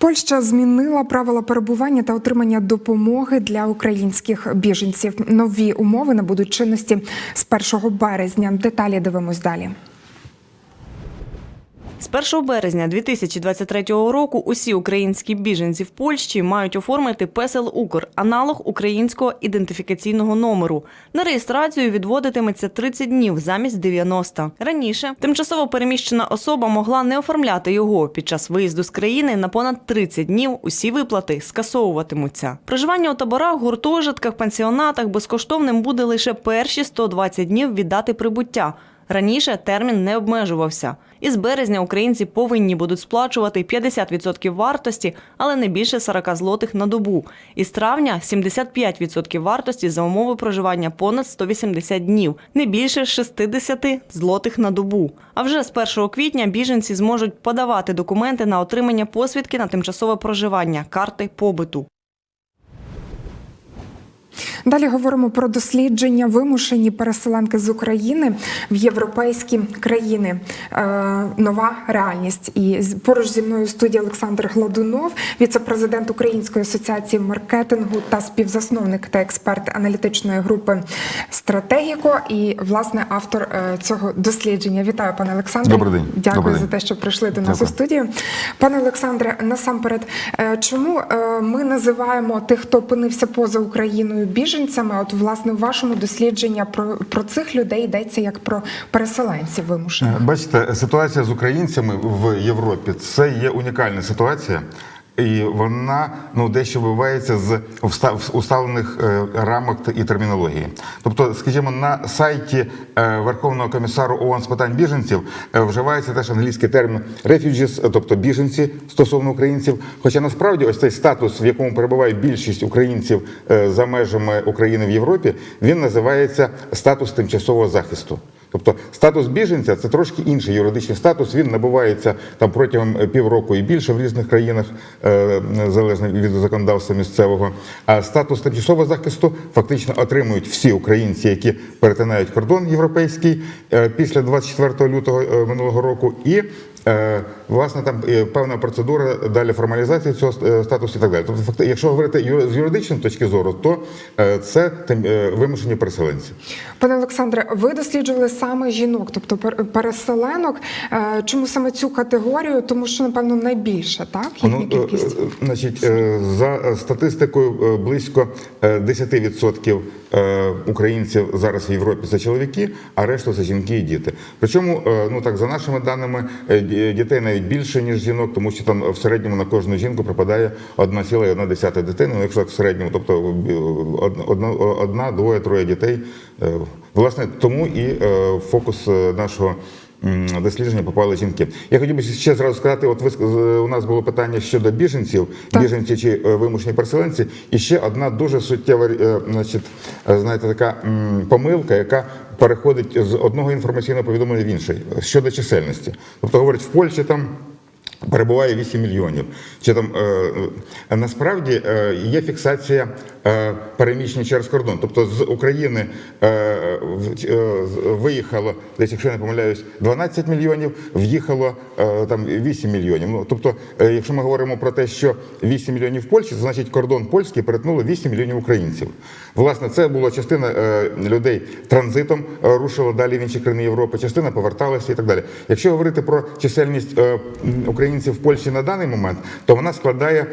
Польща змінила правила перебування та отримання допомоги для українських біженців. Нові умови набудуть чинності з 1 березня. Деталі дивимось далі. З 1 березня 2023 року усі українські біженці в Польщі мають оформити песел Укр, аналог українського ідентифікаційного номеру. На реєстрацію відводитиметься 30 днів замість 90. Раніше тимчасово переміщена особа могла не оформляти його. Під час виїзду з країни на понад 30 днів усі виплати скасовуватимуться. Проживання у таборах, гуртожитках, пансіонатах безкоштовним буде лише перші 120 днів від дати прибуття. Раніше термін не обмежувався. Із березня українці повинні будуть сплачувати 50% вартості, але не більше 40 злотих на добу. Із травня 75% вартості за умови проживання понад 180 днів, не більше 60 злотих на добу. А вже з 1 квітня біженці зможуть подавати документи на отримання посвідки на тимчасове проживання, карти побиту. Далі говоримо про дослідження вимушені переселенки з України в європейські країни. Е, нова реальність. І поруч зі мною в студії Олександр Гладунов, віце-президент Української асоціації маркетингу та співзасновник та експерт аналітичної групи Стратегіко і власне автор е, цього дослідження. Вітаю, пане Олександре. Добрий день. Дякую Добрий за те, що прийшли до нас Дякую. у студію. Пане Олександре, насамперед, е, чому е, ми називаємо тих, хто опинився поза Україною біженцями? От власне в вашому дослідженні про, про цих людей йдеться як про переселенців вимушених. Бачите, ситуація з українцями в Європі це є унікальна ситуація. І вона ну дещо вибивається з усталених е, рамок і термінології. Тобто, скажімо, на сайті е, Верховного комісару ООН з питань біженців е, вживається теж англійський термін refugees, тобто біженці стосовно українців. Хоча насправді ось цей статус, в якому перебуває більшість українців за межами України в Європі, він називається статус тимчасового захисту. Тобто статус біженця це трошки інший юридичний статус. Він набувається там протягом е, півроку і більше в різних країнах, е, залежно від законодавства місцевого. А статус тимчасового захисту фактично отримують всі українці, які перетинають кордон європейський е, після 24 лютого минулого року. І власне там е, певна процедура далі формалізації цього е, статусу і так далі. Тобто, факти- якщо говорити з юридичної точки зору, то е, це вимушені переселенці. Пане Олександре, ви досліджували саме жінок, тобто пер- переселенок. Чому саме цю категорію? Тому що напевно найбільше, так Ну, кількість. значить, за статистикою, близько е, 10% е, українців зараз в Європі це чоловіки, а решта це жінки і діти. Причому, ну так за нашими даними, дітей навіть більше ніж жінок, тому що там в середньому на кожну жінку припадає 1,1 дитини. Ну, якщо в середньому, тобто одна, одна, двоє, троє дітей. Е, Власне, тому і е, фокус е, нашого. Дослідження попали жінки. Я хотів би ще зразу сказати: от ви у нас було питання щодо біженців, Так. біженці чи е, вимушені переселенці. І ще одна дуже суттєва, е, значить, е, знаєте, така помилка, яка переходить з одного інформаційного повідомлення в інший щодо чисельності. Тобто говорять, в Польщі там. Перебуває 8 мільйонів. Чи там е, насправді е, є фіксація е, переміщень через кордон. Тобто з України е, е, виїхало десь, якщо я не помиляюсь, 12 мільйонів, в'їхало там 8 мільйонів. Ну тобто, якщо ми говоримо про те, що 8 мільйонів в Польщі, то значить кордон польський перетнуло 8 мільйонів українців. Власне, це була частина людей транзитом рушила далі в інші країни Європи, частина поверталася і так далі. Якщо говорити про чисельність українців в Польщі на даний момент, то вона складає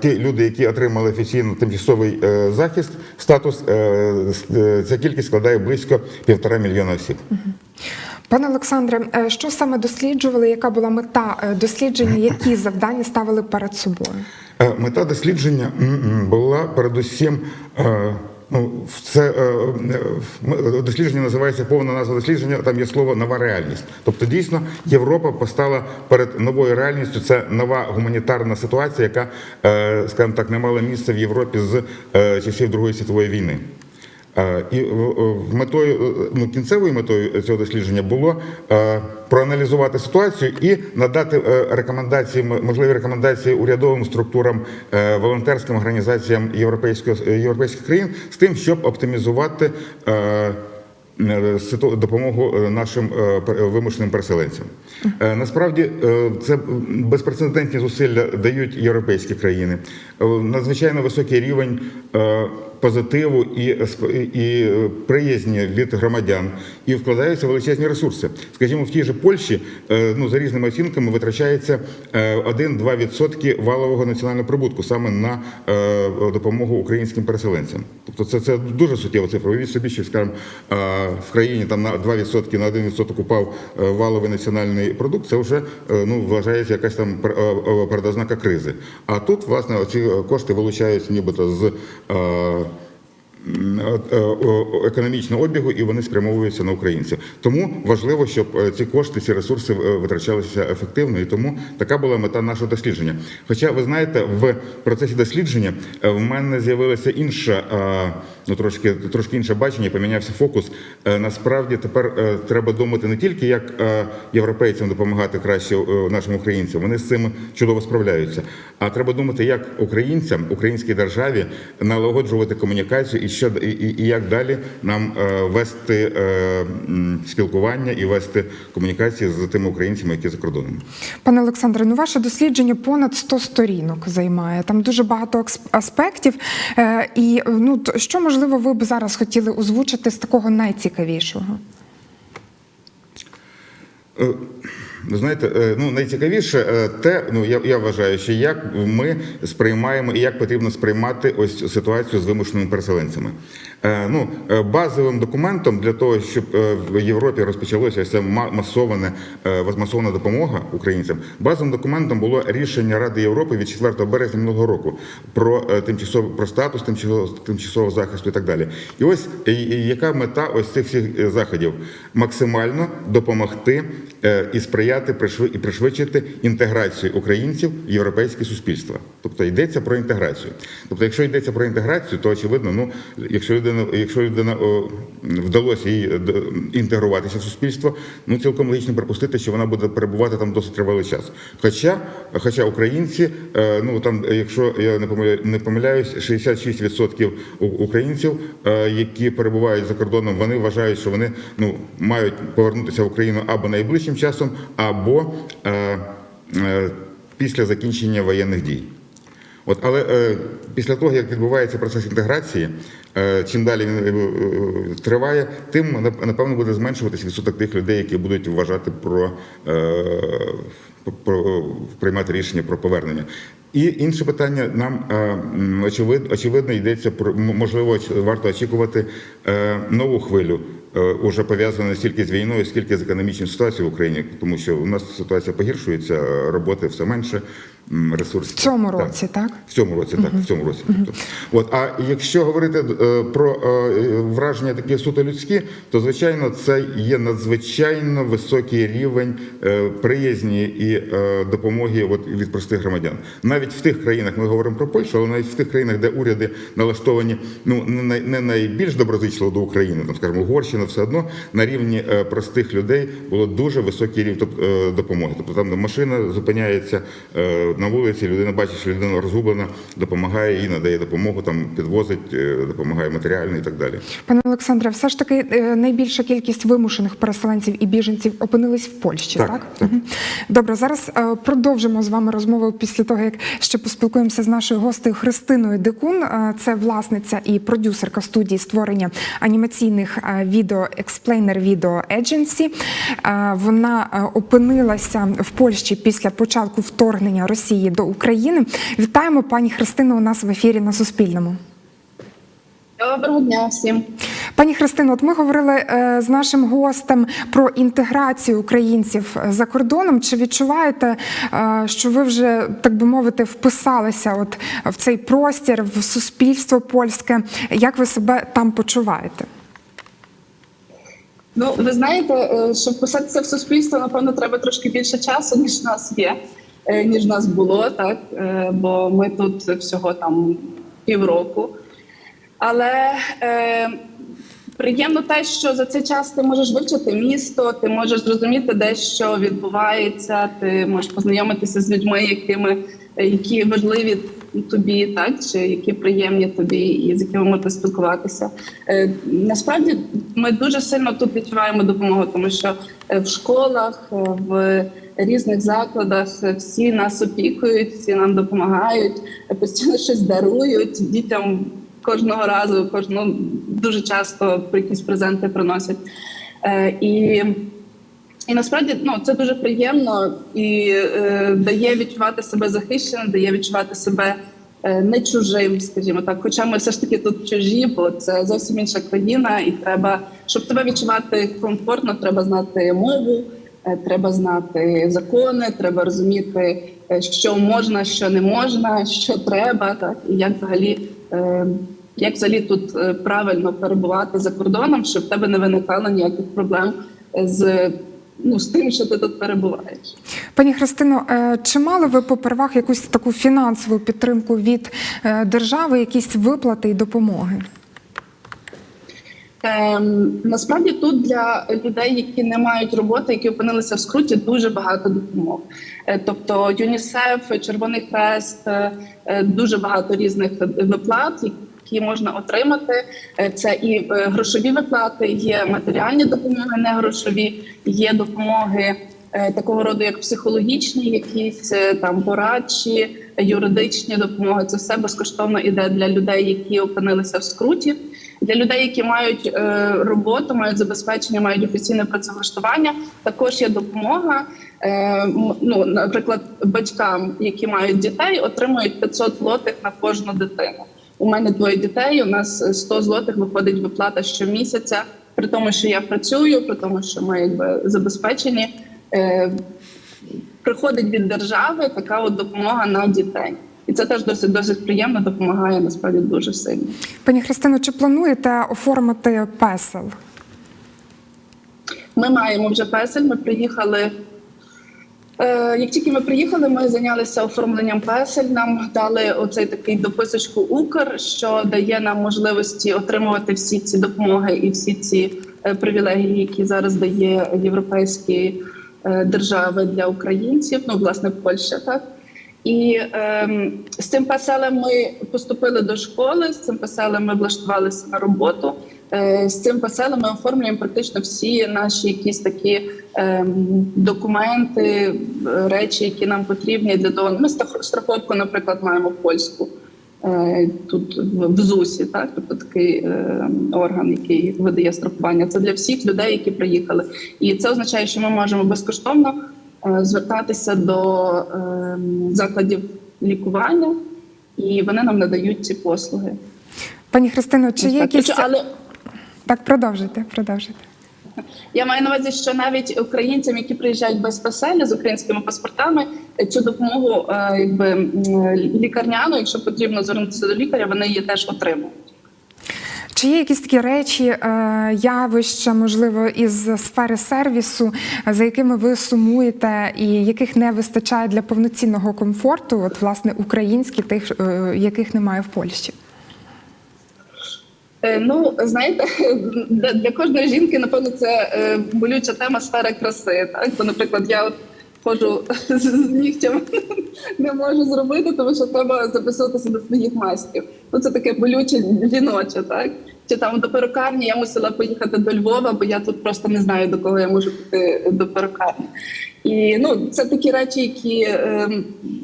ті люди, які отримали офіційно тимчасовий захист, статус. е, е, Ця кількість складає близько півтора мільйона осіб. Пане Олександре, е, що саме досліджували? Яка була мета е, дослідження? Які завдання ставили перед собою? Е, Мета дослідження була передусім. Ну, це е, е, дослідження називається повна назва дослідження. Там є слово нова реальність. Тобто, дійсно, Європа постала перед новою реальністю. Це нова гуманітарна ситуація, яка, е, скажімо так, не мала місця в Європі з е, часів Другої світової війни. Е, І в- в- метою е, ну, кінцевою метою цього дослідження було е, проаналізувати ситуацію і надати е, рекомендації, можливі рекомендації урядовим структурам, е, волонтерським організаціям європейських країн з тим, щоб оптимізувати. е, е, допомогу е, нашим е, вимушеним переселенцям. Е, Насправді е, це безпрецедентні зусилля дають європейські країни. Е, Надзвичайно високий рівень е, позитиву і, і е, приязні від громадян, і вкладаються величезні ресурси. Скажімо, в тій же Польщі е, ну за різними оцінками витрачається е, 1-2% валового національного прибутку саме на е, допомогу українським переселенцям. Тобто це, це дуже суттєва цифра. Уявіть собі, що скажімо, е, в країні там на 2% на 1% упав е, валовий національний продукт. Це вже е, ну вважається якась там пер- е, е, передознака кризи. А тут власне ці кошти вилучаються нібито з. Е, е, економічного обігу і вони спрямовуються на українців. Тому важливо, щоб е, ці кошти, ці ресурси витрачалися ефективно, і тому така була мета нашого дослідження. Хоча ви знаєте, в процесі дослідження в мене з'явилася інша, ну трошки трошки інше бачення, помінявся фокус. Насправді тепер треба думати не тільки як європейцям допомагати краще нашим українцям, вони з цим чудово справляються. А треба думати, як українцям, українській державі налагоджувати комунікацію і що і, і, як далі нам е, вести е, спілкування і вести комунікації з тими українцями, які за кордоном. Пане Олександре, ну ваше дослідження понад 100 сторінок займає. Там дуже багато аспектів. Е, і ну що можливо ви б зараз хотіли озвучити з такого найцікавішого? Ви знаєте, е, ну найцікавіше е, те, ну я, я вважаю, що як ми сприймаємо і як потрібно сприймати ось ситуацію з вимушеними переселенцями. Е, Ну е, базовим документом для того, щоб е, в Європі розпочалося ма- масоване масована допомога українцям. Базовим документом було рішення Ради Європи від 4 березня минулого року про тимчасовий про статус тимчасового захисту і так далі. І ось яка мета ось цих всіх заходів максимально допомогти і сприяти і пришвидшити інтеграцію українців в європейське суспільство. Тобто йдеться про інтеграцію. Тобто, якщо йдеться про інтеграцію, то очевидно, ну якщо людина, якщо людина вдалося їй е, інтегруватися в суспільство, ну цілком логічно припустити, що вона буде перебувати там досить тривалий час. Хоча, хоча українці, е, ну там, якщо я не помиляю, не помиляюсь, 66% у- українців, е, які перебувають за кордоном, вони вважають, що вони ну мають повернутися в Україну або найближчим часом, або е, е, після закінчення воєнних дій. От, але е, після того, як відбувається процес інтеграції, е, чим далі він е, е, триває, тим напевно буде зменшуватися відсоток тих людей, які будуть вважати про, е, про приймати рішення про повернення. І інше питання нам е, очевидно, очевидно йдеться про можливо варто очікувати е, нову хвилю. Уже пов'язана не стільки з війною, скільки з економічною ситуацією в Україні, тому що у нас ситуація погіршується, роботи все менше, ресурсів В цьому Так. році, так? В цьому році, так, в цьому році. Тобто. От, а якщо говорити е, про е, враження такі суто людські, то звичайно це є надзвичайно високий рівень е, приязні і допомоги от, від простих громадян. Навіть в тих країнах, ми говоримо про Польщу, але навіть в тих країнах, де уряди налаштовані ну не най- не найбільш доброзичливо до України, там скажімо, Угорщина, все одно на рівні простих людей було дуже високий рівень допомоги. Тобто там машина зупиняється на вулиці, людина бачить, що людина розгублена, допомагає їй, надає допомогу, там підвозить, е, допомагає матеріально і так далі. Пане Олександре, все ж таки е, найбільша кількість вимушених переселенців і біженців опинились в Польщі, так? Так, так. Добре, зараз е, продовжимо з вами розмову після того, як ще поспілкуємося з нашою гостею Христиною Дикун. Це власниця і продюсерка студії створення анімаційних відео Explainer Video Agency. Е, Вона опинилася в Польщі після початку вторгнення Росії до України. Вітаємо пані Христину у нас в ефірі на Суспільному. Доброго дня всім. Пані Христино, от ми говорили е, з нашим гостем про інтеграцію українців е, за кордоном. Чи відчуваєте, е, що ви вже так би мовити вписалися от в цей простір, в суспільство польське? Як ви себе там почуваєте? Ну, ви знаєте, щоб вписатися в суспільство, напевно, треба трошки більше часу, ніж в нас є, ніж нас було, так Е, бо ми тут всього там півроку. Але е, приємно те, що за цей час ти можеш вивчити місто, ти можеш зрозуміти, де що відбувається, ти можеш познайомитися з людьми, якими, е, які важливі тобі, так чи які приємні тобі, і з якими можна спілкуватися. Е, Насправді ми дуже сильно тут відчуваємо допомогу, тому що е, в школах, е, в різних закладах всі нас опікують, всі нам допомагають, постійно щось дарують дітям. Кожного разу, кожного дуже часто якісь презенти приносять. Е, і і насправді ну це дуже приємно і е, дає відчувати себе захищеним, дає відчувати себе е, не чужим, скажімо так. Хоча ми все ж таки тут чужі, бо це зовсім інша країна, і треба, щоб тебе відчувати комфортно, треба знати мову, треба знати закони, треба розуміти, е, що можна, що не можна, що треба, так і як взагалі. Е, як взагалі тут е, правильно перебувати за кордоном, щоб в тебе не виникало ніяких проблем з ну з тим, що ти тут перебуваєш. Пані Христино, е, чи мали ви попервах якусь таку фінансову підтримку від е, держави, якісь виплати і допомоги? Ем, насправді тут для людей, які не мають роботи, які опинилися в скруті, дуже багато допомог. Е, тобто ЮНІСЕФ, Червоний Хрест, е, е, дуже багато різних виплат, які можна отримати. Е, Це і е, грошові виплати, є матеріальні допомоги, не грошові, є допомоги. е, Такого роду, як психологічні, якісь е, там порадчі, юридичні допомоги, це все безкоштовно іде для людей, які опинилися в скруті. Для людей, які мають е, роботу, мають забезпечення, мають офіційне працевлаштування, також є допомога. Е, ну, наприклад, батькам, які мають дітей, отримують 500 злотих на кожну дитину. У мене двоє дітей. У нас 100 злотих виходить виплата щомісяця, при тому, що я працюю, при тому, що ми якби забезпечені. Е, приходить від держави така от допомога на дітей. І це теж досить досить приємно, допомагає насправді дуже сильно. Пані Христино, чи плануєте оформити песел? Ми маємо вже песель. Ми приїхали. Е, Як тільки ми приїхали, ми зайнялися оформленням песель. Нам дали оцей такий дописочку Укр, що дає нам можливості отримувати всі ці допомоги і всі ці е, привілегії, які зараз дає європейські е, держави для українців. Ну, власне, Польща, так. І ем, з цим песелем ми поступили до школи, з цим песелем ми влаштувалися на роботу. Е, з цим песелем ми оформлюємо практично всі наші якісь такі ем, документи, е, речі, які нам потрібні для того. Ми страх- страховку, наприклад, маємо польську. е, Тут в ЗУСі, так тобто такий е, орган, який видає страхування. Це для всіх людей, які приїхали, і це означає, що ми можемо безкоштовно е, звертатися до е, закладів лікування, і вони нам надають ці послуги. Пані Христино, чи є якісь Але так, продовжуйте, продовжуйте. я маю на увазі, що навіть українцям, які приїжджають без песеля з українськими паспортами, е, цю допомогу, е, якби лікарняну, якщо потрібно звернутися до лікаря, вони її теж отримують. Чи є якісь такі речі, е, явища, можливо, із сфери сервісу, за якими ви сумуєте, і яких не вистачає для повноцінного комфорту, от власне українські, тих, е, яких немає в Польщі? Е, Ну, знаєте, для, кожної жінки, напевно, це болюча тема сфери краси. Так? Бо, наприклад, я от ходжу з, нігтями, не можу зробити, тому що треба записуватися до своїх майстрів. Ну, це таке болюче жіноче, так? Чи там до перукарні я мусила поїхати до Львова, бо я тут просто не знаю, до кого я можу піти до перукарні. І ну, це такі речі, які е,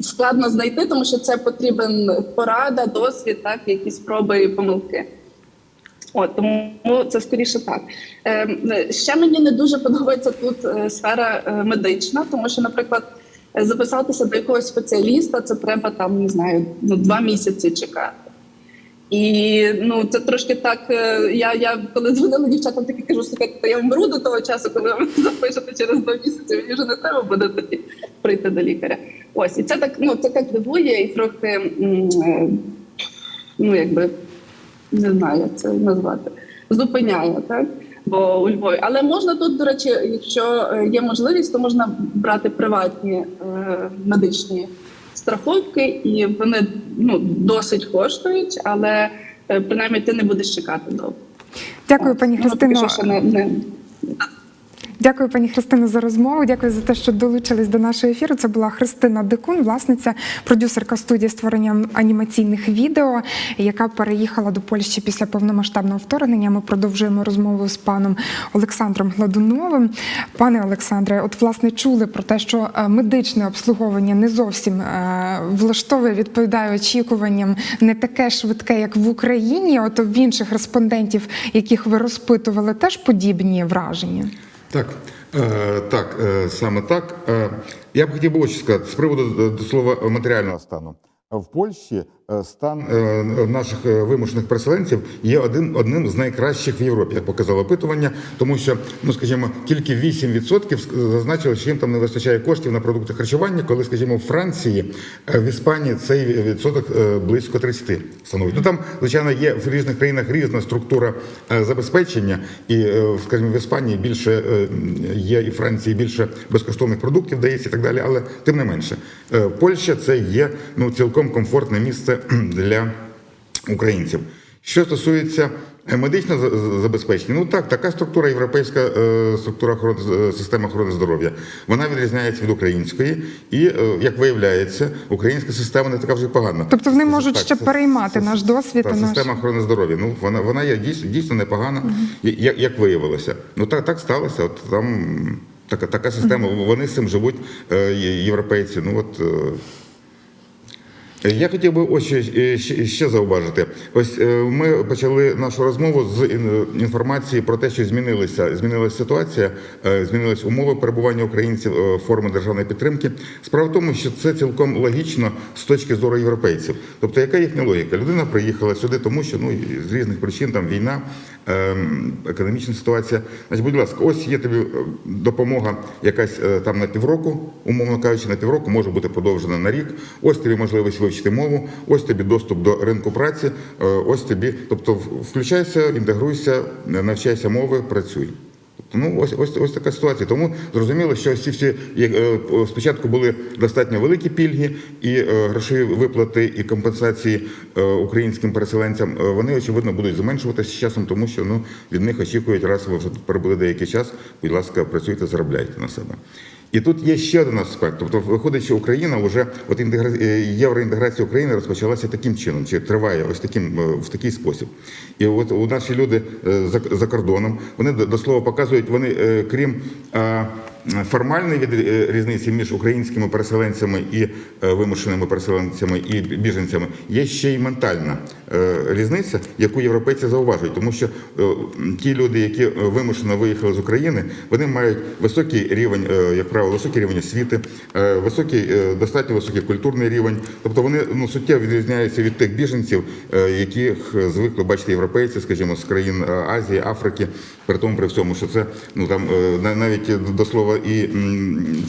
складно знайти, тому що це потрібен порада, досвід, так, якісь спроби і помилки. От тому це скоріше так. Е, ще мені не дуже подобається тут е, сфера е, медична, тому що, наприклад, записатися до якогось спеціаліста, це треба там не знаю, ну, два місяці чекати. І ну це трошки так. е, Я, я коли дзвонила дівчатам, таки кажу, слухайте, я вмру до того часу, коли ви запишете через два місяці. Мені вже не треба буде тоді прийти до лікаря. Ось і це так. Ну це так дивує і трохи е, ну якби не знаю, як це назвати, зупиняє, так? Бо у Львові. Але можна тут, до речі, якщо е, є можливість, то можна брати приватні е, медичні страховки, і вони ну, досить коштують, але е, принаймні ти не будеш чекати довго. Дякую, пані Ну, Христино. не... Дякую, пані Христино, за розмову. Дякую за те, що долучились до нашого ефіру. Це була Христина Дикун, власниця, продюсерка студії створення анімаційних відео, яка переїхала до Польщі після повномасштабного вторгнення. Ми продовжуємо розмову з паном Олександром Гладуновим. Пане Олександре, от власне чули про те, що е, медичне обслуговування не зовсім е, влаштовує, відповідає очікуванням, не таке швидке, як в Україні. От в інших респондентів, яких ви розпитували, теж подібні враження. Так, е, так, е, саме так. Е, я б хотів би сказати з приводу до слова матеріального стану. В Польщі стан е, наших е, вимушених переселенців є один одним з найкращих в Європі, як показало опитування, тому що, ну скажімо, тільки 8% зазначили, що їм там не вистачає коштів на продукти харчування, коли, скажімо, в Франції, е, в Іспанії цей відсоток е, близько 30 становить. Ну там, звичайно, є в різних країнах різна структура е, забезпечення, і, е, скажімо, в Іспанії більше е, є і в Франції більше безкоштовних продуктів дається і так далі, але тим не менше, е, Польща це є ну цілком комфортне місце для українців. Що стосується е, медичного за- за- забезпечення, ну так, така структура, європейська е, структура охорони е, системи охорони здоров'я. Вона відрізняється від української, і як виявляється, українська система не така вже погана. Тобто вони можуть Так, ще це- переймати це- наш досвід та, наш- система охорони здоров'я. Ну вона вона є дійсно дійсно непогана, як, як виявилося. Ну так так сталося. От там така така система. Вони з цим живуть європейці. Ну от. Е, я хотів би ось ще, ще зауважити. Ось е, ми почали нашу розмову з інформації про те, що змінилися, змінилася ситуація, е, змінились умови перебування українців, е, форми державної підтримки. Справа в тому, що це цілком логічно з точки зору європейців. Тобто, яка їхня логіка? Людина приїхала сюди, тому що ну з різних причин там війна, ем, економічна ситуація. Значить, будь ласка, ось є тобі е, допомога якась е, там на півроку, умовно кажучи, на півроку може бути подовжена на рік. Ось тобі можливість вивчити мову, ось тобі доступ до ринку праці, е, ось тобі, тобто включайся, інтегруйся, е, навчайся мови, працюй. Тобто, ну ось ось ось така ситуація. Тому зрозуміло, що всі як, е, спочатку були достатньо великі пільги і грошові виплати і компенсації українським переселенцям. Вони очевидно будуть зменшуватися з часом, тому що ну від них очікують, раз ви вже перебули деякий час. Будь ласка, працюйте, заробляйте на себе. І тут є ще один аспект. Тобто, виходить, що Україна вже от інтегра... е, євроінтеграція України розпочалася таким чином, чи триває ось таким е, в такий спосіб. І от у наші люди е, за, за кордоном вони до, слова показують, вони крім формальної е, різниці між українськими переселенцями і е, вимушеними переселенцями і біженцями, є ще й ментальна е, різниця, яку європейці зауважують, тому що ті люди, які вимушено виїхали з України, вони мають високий рівень, як правило, високий рівень освіти, високий, достатньо високий культурний рівень. Тобто вони ну суттєво відрізняються від тих біженців, яких звикли бачити європейці, скажімо, з країн Азії, Африки. При тому при всьому, що це ну там на- навіть до слова, і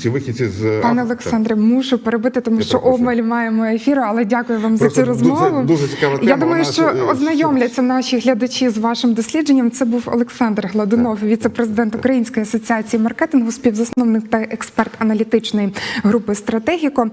ці вихідці з Пане Олександре, мушу перебити, тому Я що обмаль маємо ефіру, але дякую вам Просто за цю дуже- розмову. дуже цікава Я думаю, що ознайомляться наші глядачі з вашим дослідженням. Це був Олександр Гладунов, віце-президент Української асоціації маркетингу, співзасновник та експерт аналітичної групи Стратегіко.